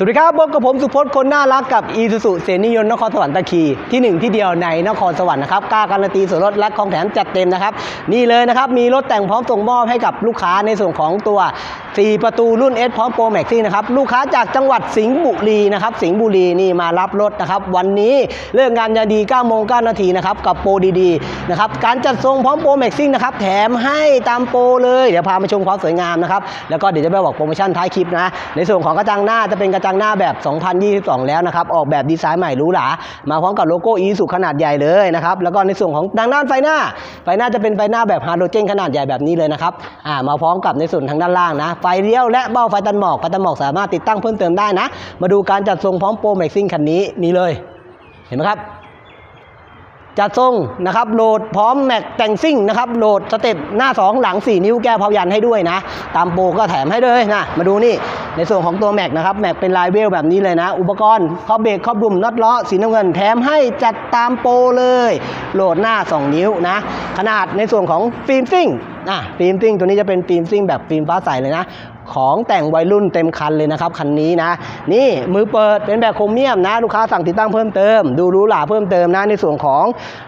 สวัสดีครับพบกับผมสุพจน์คนน่ารักกับอีซูซูเสนิยนนครสวรรค์ตะคีที่หนึ่งที่เดียวในนครสวรรค์นะครับกล้าการันตีส่วนลดและของแถมจัดเต็มนะครับ นี่เลยนะครับมีรถแต่งพร้อมส่งมอบให้กับลูกค้าในส่วนของตัว 4 ประตูรุ่น S พร้อมโปรแม็กซี่นะครับลูกค้าจากจังหวัดสิงห์บุรีนะครับสิงห์บุรีนี่มารับรถนะครับ วันนี้เรื่องงานยาดี9โมง9นาทีนะครับกับโปรดีๆนะครับการจัดทรงพร้อมโปรแม็กซิ่นะครับแถมให้ตามโปรเลยเดี๋ยวพามาชมความสวยงามนะครับแล้วก็เดี๋ยวจะไปบอกโปรโมชั่นท้ายคลิปนะในส่วนของกระจังหน้าจะเป็นกระจังดังหน้าแบบ 2022 แล้วนะครับ ออกแบบดีไซน์ใหม่หรูหรา มาพร้อมกับโลโก้อีสุขนาดใหญ่เลยนะครับ แล้วก็ในส่วนของทางด้านไฟหน้า ไฟหน้าจะเป็นไฟหน้าแบบฮาโดรเจนขนาดใหญ่แบบนี้เลยนะครับ อ่า มาพร้อมกับในส่วนทางด้านล่างนะ ไฟเลี้ยวและเบ้าไฟตันหมอก ไฟตันหมอกสามารถติดตั้งเพิ่มเติมได้นะ มาดูการจัดทรงพร้อมโปรแม็กซิ่งคันนี้นี่เลย เห็นไหมครับจัดทรงนะครับโหลดพร้อมแม็กแต่งซิ่งนะครับโหลดสเต็ปหน้า 2 หลัง 4 นิ้วแก้เผายันให้ด้วยนะ ตามโปรก็แถมให้เลยนะมาดูนี่ ในส่วนของตัวแม็กนะครับแม็กเป็นลายเวลแบบนี้เลยนะ อุปกรณ์ครอบเบรกครอบดุมน็อตล้อสีน้ำเงินแถมให้จัดตามโปรเลย โหลดหน้า 2 นิ้วนะ ขนาดในส่วนของฟิล์มซิ่งอะฟิล์มซิ่งตัวนี้จะเป็นฟิล์มซิ่งแบบฟิล์มฟ้าใสเลยนะของแต่งวัยรุ่นเต็มคันเลยนะครับคันนี้นะ นี่มือเปิดเป็นแบบโครเมียมนะ ลูกค้าสั่งติดตั้งเพิ่มเติม ดูรูหราเพิ่มเติมนะในส่วนของ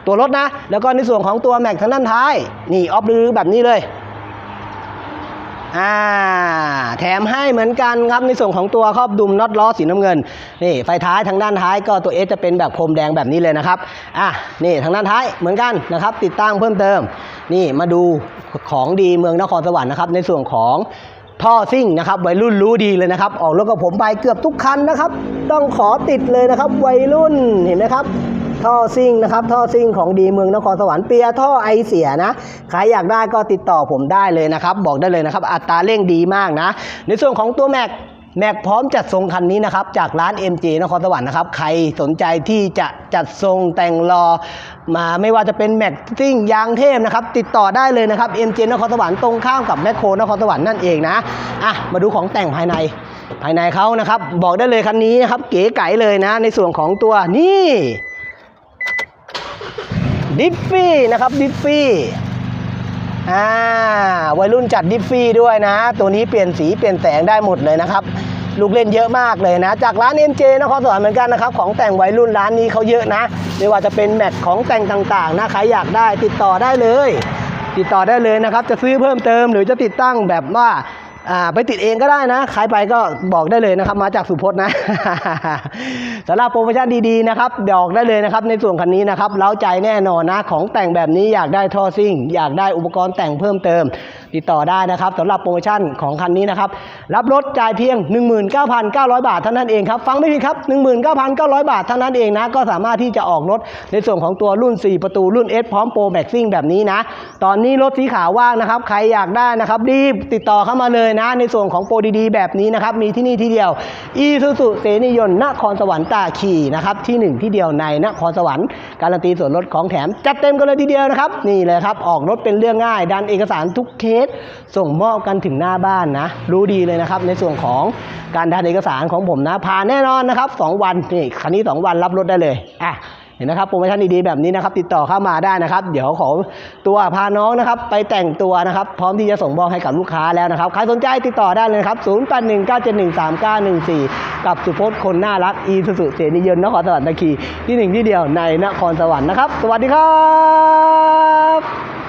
ตัวรถนะ แล้วก็ในส่วนของตัวแม็กทางด้านท้าย นี่ออฟลือแบบนี้เลย อ่าแถมให้เหมือนกันครับในส่วนของตัวครอบดุมน็อตล้อสีน้ำเงินนี่ไฟท้ายทางด้านท้ายก็ตัวเอจะเป็นแบบโคมแดงแบบนี้เลยนะครับอะนี่ทางด้านท้ายเหมือนกันนะครับ ติดตั้งเพิ่มเติม นี่มาดูของดีเมืองนครสวรรค์นะครับ ในส่วนของท่อซิ่งนะครับวัยรุ่นรู้ดีเลยนะครับ ออกรถกับผมไปเกือบทุกคันนะครับ ต้องขอติดเลยนะครับ วัยรุ่นเห็นไหมครับ ท่อซิ่งนะครับ ท่อซิ่งของดีเมืองนครสวรรค์เปียท่อไอเสียนะใครอยากได้ก็ติดต่อผมได้เลยนะครับ บอกได้เลยนะครับ อัตราเร่งดีมากนะ ในส่วนของตัวแม็กแม็กพร้อมจัดทรงคันนี้นะครับ จากร้าน MJ นครสวรรค์นะครับ ใครสนใจที่จะจัดทรงแต่งรอมาไม่ว่าจะเป็นแม็กซิ่งยางเทพนะครับ ติดต่อได้เลยนะครับ MJ นครสวรรค์ตรงข้ามกับแมคโครนครสวรรค์นั่นเองนะอะมาดูของแต่งภายในภายในเขานะครับ บอกได้เลยคันนี้นะครับ เก๋ไก๋เลยนะ ในส่วนของตัวนี่ ดิฟฟี่นะครับดิฟฟี่อ่าวัยรุ่นจัดดิฟฟี่ด้วยนะ ตัวนี้เปลี่ยนสีเปลี่ยนแสงได้หมดเลยนะครับ ลูกเล่นเยอะมากเลยนะ จากร้าน MJ นครสวรรค์เหมือนกันนะครับของแต่งวัยรุ่นร้านนี้เขาเยอะนะไม่ว่าจะเป็นแม็กของแต่งต่างๆนะใครอยากได้ติดต่อได้เลย ติดต่อได้เลยนะครับ จะซื้อเพิ่มเติมหรือจะติดตั้งแบบว่า อ่าไปติดเองก็ได้นะขายไปก็บอกได้เลยนะครับ มาจากสุพจน์นะสำหรับโปรโมชั่นดีๆนะครับบอกได้เลยนะครับ ในส่วนคันนี้นะครับเล้าใจแน่นอนนะ ของแต่งแบบนี้อยากได้ท่อซิ่ง อยากได้อุปกรณ์แต่งเพิ่มเติมติดต่อได้นะครับสำหรับโปรโมชั่นของคันนี้นะครับ รับรถจ่ายเพียง 19,900 บาทเท่านั้นเองครับ ฟังไม่ผิดครับ 19,900 บาทเท่านั้นเองนะ ก็สามารถที่จะออกรถในส่วนของตัวรุ่น 4 ประตูรุ่น S พร้อมโปรแม็กซิ่งแบบนี้นะ ตอนนี้รถสีขาวว่างนะครับ ใครอยากได้นะครับรีบติดต่อเข้ามาเลยนะ ในส่วนของโปรดีๆ แบบนี้นะครับ มีที่นี่ที่เดียวอีซูซูเสนิยนนครสวรรค์ตาขี่นะครับที่หนึ่งที่เดียวในนครสวรรค์การันตีส่วนลดของแถมจัดเต็มกันเลยทีเดียวนะครับนี่เลยครับออกรถเป็นเรื่องง่ายดันเอกสารทุกเคสส่งมอบกันถึงหน้าบ้านนะ รู้ดีเลยนะครับ ในส่วนของการดันเอกสารของผมนะผ่านแน่นอนนะครับ 2 วันนี่คันนี้ 2 วันรับรถได้เลยอะเห็นนะครับโปรโมชั่นดีๆแบบนี้นะครับติดต่อเข้ามาได้นะครับ เดี๋ยวขอตัวพาน้องนะครับ ไปแต่งตัวนะครับ พร้อมที่จะส่งมอบให้กับลูกค้าแล้วนะครับใครสนใจติดต่อได้เลยครับ 0819713914 กับสุพจน์คนน่ารักอีสุสุเสนิยนนครสวรรค์ตะคีที่หนึ่งที่เดียวในนครสวรรค์นะครับ สวัสดีครับ